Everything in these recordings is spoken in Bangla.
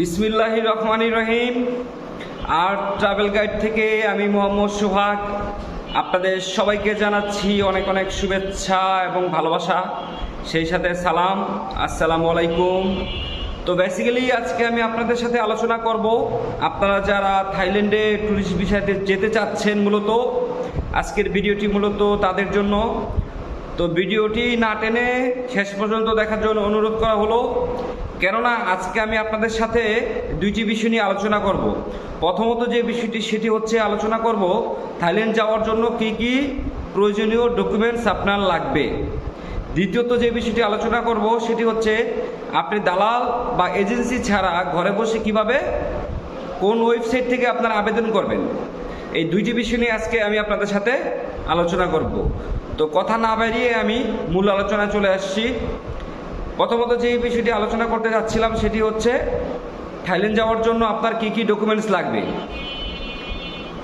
বিসমিল্লাহ রহমান রহিম। আর ট্রাভেল গাইড থেকে আমি মোহাম্মদ সোহাগ। আপনাদের সবাইকে জানাচ্ছি অনেক অনেক শুভেচ্ছা এবং ভালোবাসা। সেই সাথে সালাম। আসসালামু আলাইকুম। তো বেসিক্যালি আজকে আমি আপনাদের সাথে আলোচনা করব। আপনারা যারা থাইল্যান্ডে ট্যুরিস্ট বিষয়তে যেতে চাচ্ছেন মূলত, আজকের ভিডিওটি মূলত তাদের জন্য। তো ভিডিওটি না টেনে শেষ পর্যন্ত দেখার জন্য অনুরোধ করা হলো, কেননা আজকে আমি আপনাদের সাথে দুইটি বিষয় নিয়ে আলোচনা করব। প্রথমত যে বিষয়টি, সেটি হচ্ছে আলোচনা করব, থাইল্যান্ড যাওয়ার জন্য কি কি প্রয়োজনীয় ডকুমেন্টস আপনার লাগবে। দ্বিতীয়ত যে বিষয়টি আলোচনা করব, সেটি হচ্ছে আপনি দালাল বা এজেন্সি ছাড়া ঘরে বসে কীভাবে কোন ওয়েবসাইট থেকে আপনার আবেদন করবেন। এই দুইটি বিষয় নিয়ে আজকে আমি আপনাদের সাথে আলোচনা করব। তো কথা না বাড়িয়ে আমি মূল আলোচনায় চলে আসছি। প্রথমত যে বিষয়টি আলোচনা করতে যাচ্ছিলাম সেটি হচ্ছে, থাইল্যান্ড যাওয়ার জন্য আপনার কি কি ডকুমেন্টস লাগবে?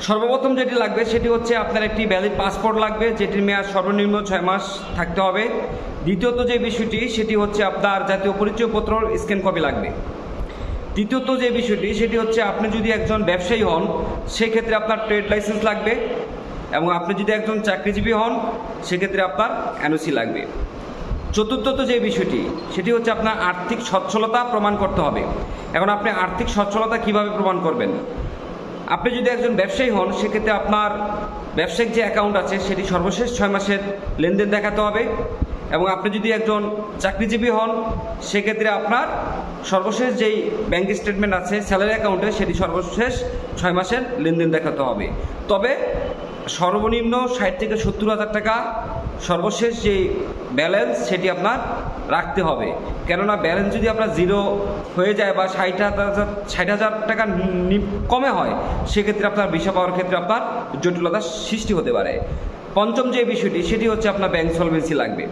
সর্বপ্রথম যেটি লাগবে সেটি হচ্ছে আপনার একটি ভ্যালিড পাসপোর্ট লাগবে, যেটির মেয়াদ সর্বনিম্ন ছয় মাস থাকতে হবে। দ্বিতীয়ত যে বিষয়টি, সেটি হচ্ছে আপনার জাতীয় পরিচয়পত্র স্ক্যান কপি লাগবে। তৃতীয়ত যে বিষয়টি, সেটি হচ্ছে আপনি যদি একজন ব্যবসায়ী হন, সেক্ষেত্রে আপনার ট্রেড লাইসেন্স লাগবে এবং আপনি যদি একজন চাকরিজীবী হন, সেক্ষেত্রে আপনার এনওসি লাগবে। চতুর্থত যে বিষয়টি, সেটি হচ্ছে আপনার আর্থিক সচ্ছলতা প্রমাণ করতে হবে। এখন আপনি আর্থিক সচ্ছলতা কীভাবে প্রমাণ করবেন? আপনি যদি একজন ব্যবসায়ী হন, সেক্ষেত্রে আপনার ব্যবসায়িক যে অ্যাকাউন্ট আছে, সেটি সর্বশেষ ছয় মাসের লেনদেন দেখাতে হবে। এবং আপনি যদি একজন চাকরিজীবী হন, সেক্ষেত্রে আপনার সর্বশেষ যেই ব্যাংক স্টেটমেন্ট আছে স্যালারি অ্যাকাউন্টে সেটি সর্বশেষ ছয় মাসের লেনদেন দেখাতে হবে। তবে সর্বনিম্ন ষাট থেকে সত্তর হাজার টাকা সর্বশেষ যে ব্যালেন্স সেটি আপনার রাখতে হবে। কেননা ব্যালেন্স যদি আপনার জিরো হয়ে যায় বা ষাট হাজার ষাট হাজার টাকা কমে হয়, সেক্ষেত্রে আপনার ভিসা পাওয়ার ক্ষেত্রে আপনার জটিলতার সৃষ্টি হতে পারে। পঞ্চম যে বিষয়টি, সেটি হচ্ছে আপনার ব্যাংক সলভেন্সি লাগবে।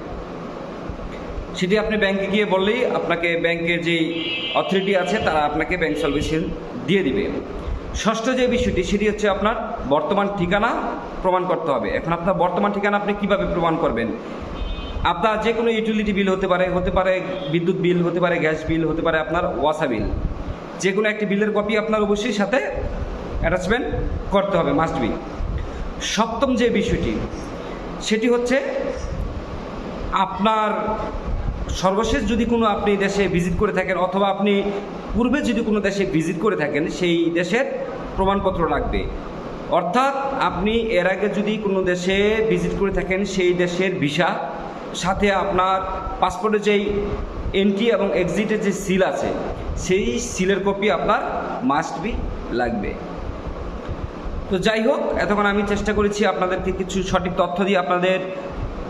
সেটি আপনি ব্যাংকে গিয়ে বললেই আপনাকে ব্যাংকের যে অথরিটি আছে, তারা আপনাকে ব্যাংক সলভেন্সি দিয়ে দিবে। ষষ্ঠ যে বিষয়টি, সেটি হচ্ছে আপনার বর্তমান ঠিকানা প্রমাণ করতে হবে। এখন আপনার বর্তমান ঠিকানা আপনি কীভাবে প্রমাণ করবেন? আপনার যে কোনো ইউটিলিটি বিল হতে পারে হতে পারে বিদ্যুৎ বিল হতে পারে গ্যাস বিল হতে পারে আপনার ওয়াসা বিল যে কোনো একটি বিলের কপি আপনার অবশ্যই সাথে অ্যাটাচমেন্ট করতে হবে মাস্ট বি সপ্তম যে বিষয়টি, সেটি হচ্ছে আপনার সর্বশেষ যদি কোনো আপনি দেশে ভিজিট করে থাকেন অথবা আপনি পূর্বে যদি কোনো দেশে ভিজিট করে থাকেন, সেই দেশের প্রমাণপত্র লাগবে। অর্থাৎ আপনি এর আগে যদি কোনো দেশে ভিজিট করে থাকেন, সেই দেশের ভিসা সাথে আপনার পাসপোর্টে যেই এন্ট্রি এবং এক্সিটের যে সিল আছে, সেই সিলের কপি আপনার মাস্ট বি লাগবে। তো যাই হোক, এতক্ষণ আমি চেষ্টা করেছি আপনাদেরকে কিছু সঠিক তথ্য দিয়ে আপনাদের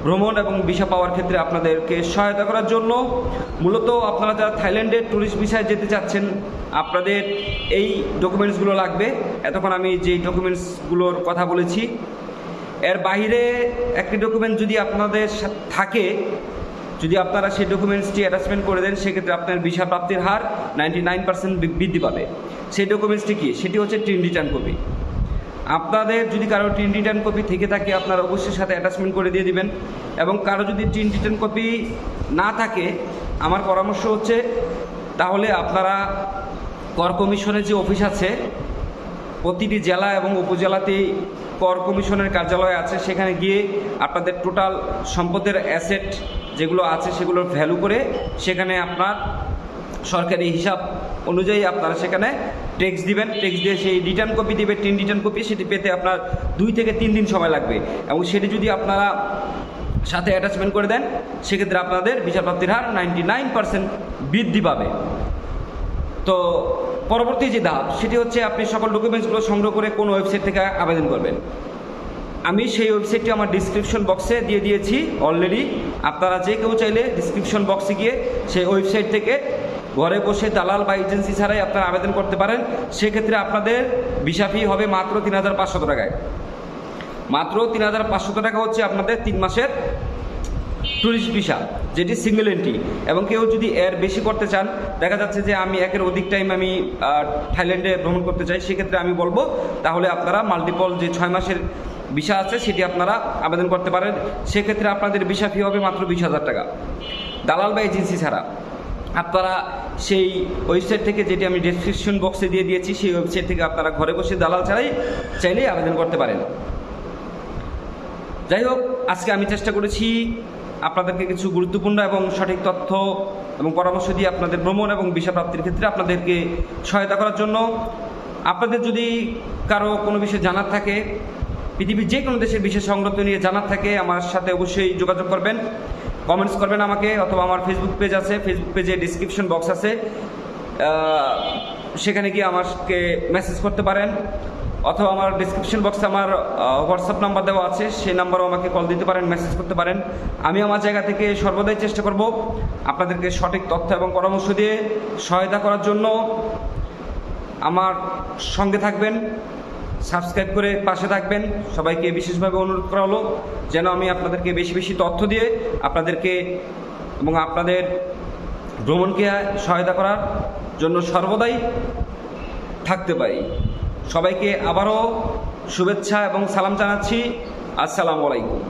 ভ্রমণ এবং ভিসা পাওয়ার ক্ষেত্রে আপনাদেরকে সহায়তা করার জন্য মূলত আপনারা যারা থাইল্যান্ডে ট্যুরিস্ট ভিসায় যেতে চাচ্ছেন, আপনাদের এই ডকুমেন্টসগুলো লাগবে। এতক্ষণ আমি যেই ডকুমেন্টসগুলোর কথা বলেছি, এর বাইরে একটি ডকুমেন্ট যদি আপনাদের থাকে, যদি আপনারা সেই ডকুমেন্টসটি অ্যাটাচমেন্ট করে দেন, সেক্ষেত্রে আপনার ভিসা প্রাপ্তির হার নাইনটি নাইন পার্সেন্ট বৃদ্ধি পাবে। সেই ডকুমেন্টসটি কী? সেটি হচ্ছে টিন রিটার্ন কপি আপনাদের যদি কারও টিন রিটার্ন কপি থেকে থাকে, আপনারা অবশ্যই সাথে অ্যাটাচমেন্ট করে দিয়ে দিবেন। এবং কারও যদি টিন রিটার্ন কপি না থাকে, আমার পরামর্শ হচ্ছে, তাহলে আপনারা কর কমিশনের যে অফিস আছে, প্রতিটি জেলা এবং উপজেলাতেই কর কমিশনের কার্যালয় আছে, সেখানে গিয়ে আপনাদের টোটাল সম্পদের অ্যাসেট যেগুলো আছে, সেগুলোর ভ্যালু করে সেখানে আপনার সরকারি হিসাব অনুযায়ী আপনারা সেখানে ট্যাক্স দিবেন। ট্যাক্স দিয়ে সেই রিটার্ন কপি দিবে তিন রিটার্ন কপি সেটি পেতে আপনার দুই থেকে তিন দিন সময় লাগবে। এবং সেটি যদি আপনারা সাথে অ্যাটাচমেন্ট করে দেন, সেক্ষেত্রে আপনাদের ভিসা প্রাপ্তির হার নাইনটি নাইন পার্সেন্ট বৃদ্ধি পাবে। তো পরবর্তী যে ধাপ, সেটি হচ্ছে আপনি সকল ডকুমেন্টসগুলো সংগ্রহ করে কোন ওয়েবসাইট থেকে আবেদন করবেন। আমি সেই ওয়েবসাইটটি আমার ডিসক্রিপশন বক্সে দিয়ে দিয়েছি অলরেডি আপনারা যে কেউ চাইলে ডিসক্রিপশন বক্সে গিয়ে সেই ওয়েবসাইট থেকে ঘরে বসে দালাল বা এজেন্সি ছাড়াই আপনারা আবেদন করতে পারেন। সেক্ষেত্রে আপনাদের ভিসা ফি হবে মাত্র তিন হাজার পাঁচশত টাকায়। মাত্র তিন হাজার পাঁচশত টাকা হচ্ছে আপনাদের তিন মাসের ট্যুরিস্ট ভিসা যেটি সিঙ্গেল এন্ট্রি এবং কেউ যদি এর বেশি করতে চান, দেখা যাচ্ছে যে আমি একের অধিক টাইম আমি থাইল্যান্ডে ভ্রমণ করতে চাই, সেক্ষেত্রে আমি বলব, তাহলে আপনারা মাল্টিপল যে ছয় মাসের ভিসা আছে, সেটি আপনারা আবেদন করতে পারেন। সেক্ষেত্রে আপনাদের ভিসা ফি হবে মাত্র বিশ হাজার টাকা। দালাল বা এজেন্সি ছাড়া আপনারা সেই ওয়েবসাইট থেকে যেটি আমি ডেসক্রিপশন বক্সে দিয়ে দিয়েছি, সেই ওয়েবসাইট থেকে আপনারা ঘরে বসে দালাল ছাড়াই চাইলেই আবেদন করতে পারেন। যাই হোক, আজকে আমি চেষ্টা করেছি আপনাদেরকে কিছু গুরুত্বপূর্ণ এবং সঠিক তথ্য এবং পরামর্শ দিয়ে আপনাদের ভ্রমণ এবং বিষয় প্রাপ্তির ক্ষেত্রে আপনাদেরকে সহায়তা করার জন্য। আপনাদের যদি কারও কোনো বিষয় জানার থাকে, পৃথিবীর যে কোনো দেশের বিশেষ সংগত নিয়ে জানার থাকে, আমার সাথে অবশ্যই যোগাযোগ করবেন। কমেন্টস করবেন আমাকে, অথবা আমার ফেসবুক পেজ আছে ফেসবুক পেজে ডিসক্রিপশন বক্স আছে। সেখানে গিয়ে আমাকে মেসেজ করতে পারেন, অথবা আমার ডিসক্রিপশন বক্সে আমার হোয়াটসঅ্যাপ নাম্বার দেওয়া আছে, সেই নাম্বারও আমাকে কল দিতে পারেন মেসেজ করতে পারেন। আমি আমার জায়গা থেকে সর্বদাই চেষ্টা করব আপনাদেরকে সঠিক তথ্য এবং পরামর্শ দিয়ে সহায়তা করার জন্য। আমার সঙ্গে থাকবেন। সাবস্ক্রাইব করে পাশে থাকবেন। সবাইকে বিশেষভাবে অনুরোধ করা হলো যেন আমি আপনাদেরকে বেশি বেশি তথ্য দিয়ে আপনাদেরকে এবং আপনাদের ভ্রমণকে সহায়তা করার জন্য সর্বদাই থাকতে পারি। সবাইকে আবারও শুভেচ্ছা এবং সালাম জানাচ্ছি। আসসালামু আলাইকুম।